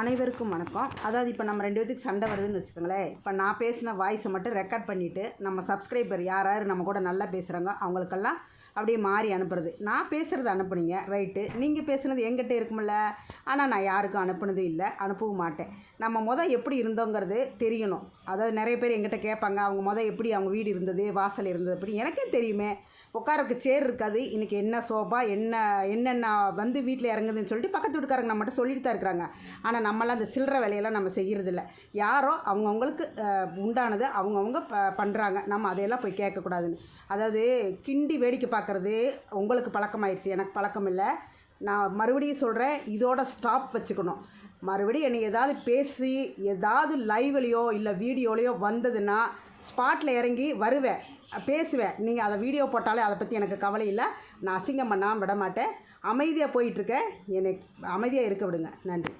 அனைவருக்கும் வணக்கம். அதாவது இப்போ நம்ம ரெண்டு பேத்துக்கு சண்டை வருதுன்னு வச்சுக்கோங்களேன். இப்போ நான் பேசின வாய்ஸை மட்டும் ரெக்கார்ட் பண்ணிவிட்டு நம்ம சப்ஸ்கிரைபர் யார் யார் நம்ம கூட நல்லா பேசுகிறாங்க அவங்களுக்கெல்லாம் அப்படியே மாறி அனுப்புறது. நான் பேசுகிறது அனுப்புனீங்க ரைட்டு நீங்கள் பேசுனது எங்கிட்ட இருக்குமில்ல ஆனால் நான் யாருக்கும் அனுப்புனது இல்லை அனுப்பவும் மாட்டேன். நம்ம மொதல் எப்படி இருந்தோங்கிறது தெரியணும். அதாவது நிறைய பேர் எங்கிட்ட கேட்பாங்க அவங்க மொதல் எப்படி அவங்க வீடு இருந்தது வாசல் இருந்தது அப்படி எனக்கே தெரியுமே. உட்காரக்கு சேர் இருக்காது இன்றைக்கி என்ன சோபா என்ன என்னென்ன வந்து வீட்டில் இறங்குதுன்னு சொல்லிட்டு பக்கத்து வீட்டுக்காரங்க நம்மகிட்ட சொல்லிட்டு தான் இருக்கிறாங்க. ஆனால் நம்மளாம் அந்த சில்லற வேலையெல்லாம் நம்ம செய்கிறதில்ல யாரோ அவங்கவுங்களுக்கு உண்டானது அவங்கவுங்க ப பண்ணுறாங்க நம்ம அதையெல்லாம் போய் கேட்கக்கூடாதுன்னு. அதாவது கிண்டி வேடிக்கை பார்க்க பார்க்குறது உங்களுக்கு பழக்கமாயிடுச்சு. எனக்கு பழக்கம் இல்லை நான் மறுபடியும் சொல்கிறேன் இதோட ஸ்டாப் வச்சுக்கணும். மறுபடியும் என்னை ஏதாவது பேசி ஏதாவது லைவ்லையோ இல்லை வீடியோலையோ வந்ததுன்னா ஸ்பாட்டில் இறங்கி வருவேன் பேசுவேன். நீங்கள் அதை வீடியோ போட்டாலே அதை பற்றி எனக்கு கவலை இல்லை. நான் அசிங்கம் பண்ணாமல் விட மாட்டேன் அமைதியாக போயிட்டுருக்கேன் என்னை அமைதியாக இருக்க விடுங்க. நன்றி.